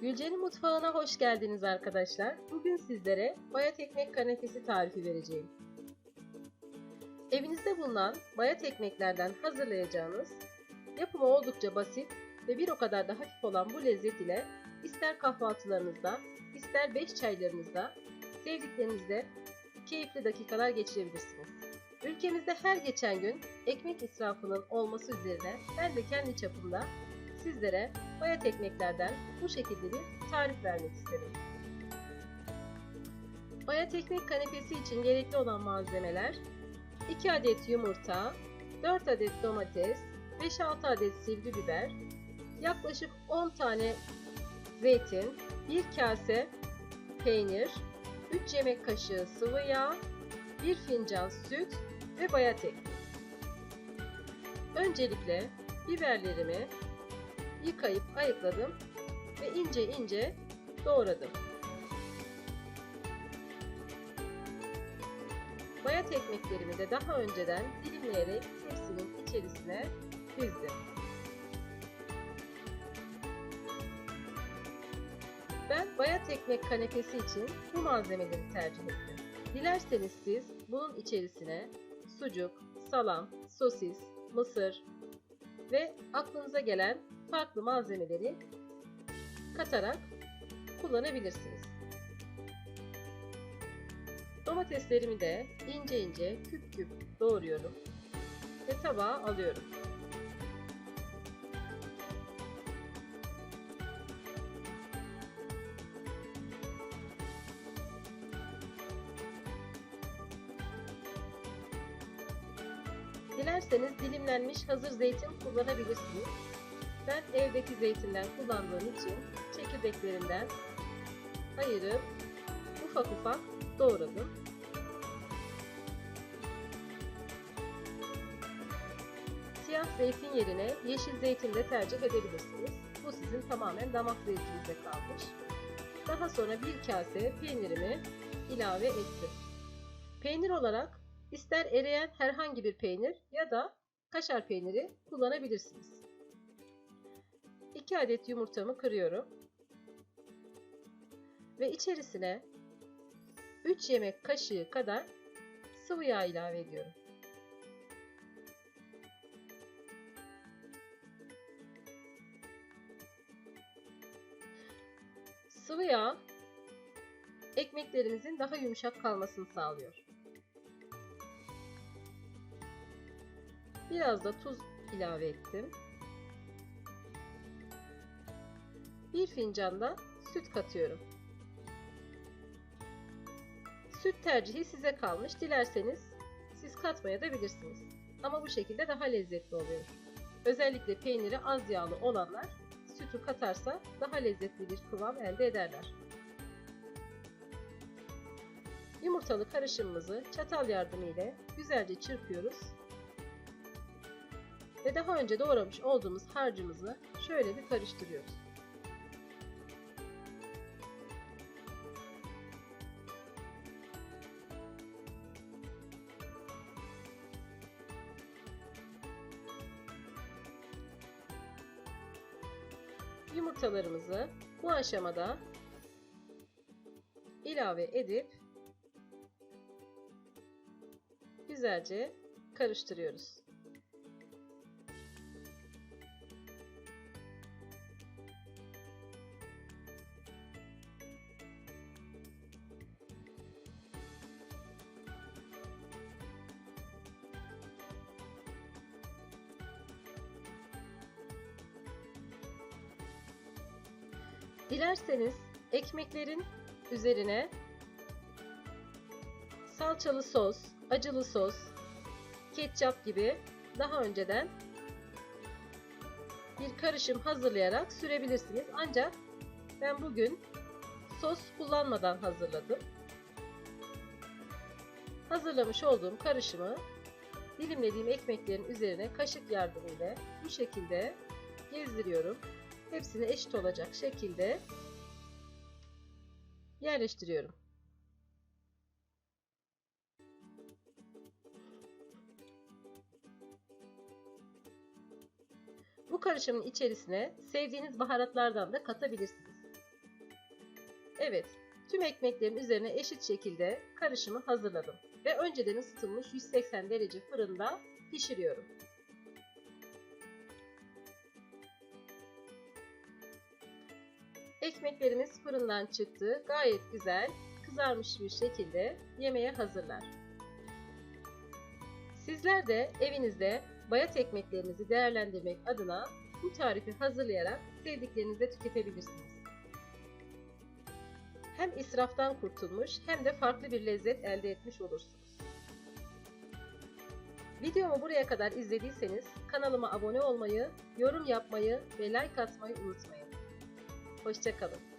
Gülce'nin mutfağına hoş geldiniz arkadaşlar. Bugün sizlere bayat ekmek kanepesi tarifi vereceğim. Evinizde bulunan bayat ekmeklerden hazırlayacağınız, yapımı oldukça basit ve bir o kadar da hafif olan bu lezzet ile ister kahvaltılarınızda, ister beş çaylarınızda, sevdiklerinizle keyifli dakikalar geçirebilirsiniz. Ülkemizde her geçen gün ekmek israfının olması üzerine ben de kendi çapımda sizlere bayat ekmeklerden bu şekilde bir tarif vermek istedim. Bayat ekmek kanepesi için gerekli olan malzemeler 2 adet yumurta, 4 adet domates, 5-6 adet sivri biber, yaklaşık 10 tane zeytin, 1 kase peynir, 3 yemek kaşığı sıvı yağ, 1 fincan süt ve bayat ekmek. Öncelikle biberlerimi yıkayıp ayıkladım ve ince ince doğradım. Bayat ekmeklerimi de daha önceden dilimleyerek tepsinin içerisine dizdim. Ben bayat ekmek kanepesi için bu malzemeleri tercih ettim. Dilerseniz siz bunun içerisine sucuk, salam, sosis, mısır ve aklınıza gelen farklı malzemeleri katarak kullanabilirsiniz. Domateslerimi de ince ince küp küp doğruyorum ve tabağa alıyorum. Dilerseniz dilimlenmiş hazır zeytin kullanabilirsiniz. Ben evdeki zeytinden kullandığım için çekirdeklerinden ayırıp ufak ufak doğradım. Siyah zeytin yerine yeşil zeytin de tercih edebilirsiniz. Bu sizin tamamen damak zevkinize kalmış. Daha sonra bir kase peynirimi ilave ettim. Peynir olarak ister eriyen herhangi bir peynir ya da kaşar peyniri kullanabilirsiniz. 2 adet yumurtamı kırıyorum. Ve içerisine 3 yemek kaşığı kadar sıvı yağ ilave ediyorum. Sıvı yağ ekmeklerimizin daha yumuşak kalmasını sağlıyor. Biraz da tuz ilave ettim. Bir fincan da süt katıyorum. Süt tercihi size kalmış. Dilerseniz siz katmaya da bilirsiniz. Ama bu şekilde daha lezzetli oluyor. Özellikle peyniri az yağlı olanlar sütü katarsa daha lezzetli bir kıvam elde ederler. Yumurtalı karışımımızı çatal yardımıyla güzelce çırpıyoruz. Ve daha önce doğramış olduğumuz harcımızı şöyle bir karıştırıyoruz. Yumurtalarımızı bu aşamada ilave edip güzelce karıştırıyoruz. Dilerseniz ekmeklerin üzerine salçalı sos, acılı sos, ketçap gibi daha önceden bir karışım hazırlayarak sürebilirsiniz. Ancak ben bugün sos kullanmadan hazırladım. Hazırlamış olduğum karışımı dilimlediğim ekmeklerin üzerine kaşık yardımıyla bu şekilde gezdiriyorum hepsini eşit olacak şekilde yerleştiriyorum. Bu karışımın içerisine sevdiğiniz baharatlardan da katabilirsiniz. Evet, tüm ekmeklerin üzerine eşit şekilde karışımı hazırladım ve önceden ısıtılmış 180 derece fırında pişiriyorum. Ekmeklerimiz fırından çıktı. Gayet güzel, kızarmış bir şekilde yemeğe hazırlar. Sizler de evinizde bayat ekmeklerinizi değerlendirmek adına bu tarifi hazırlayarak sevdiklerinizle tüketebilirsiniz. Hem israftan kurtulmuş hem de farklı bir lezzet elde etmiş olursunuz. Videomu buraya kadar izlediyseniz kanalıma abone olmayı, yorum yapmayı ve like atmayı unutmayın. Hoşçakalın.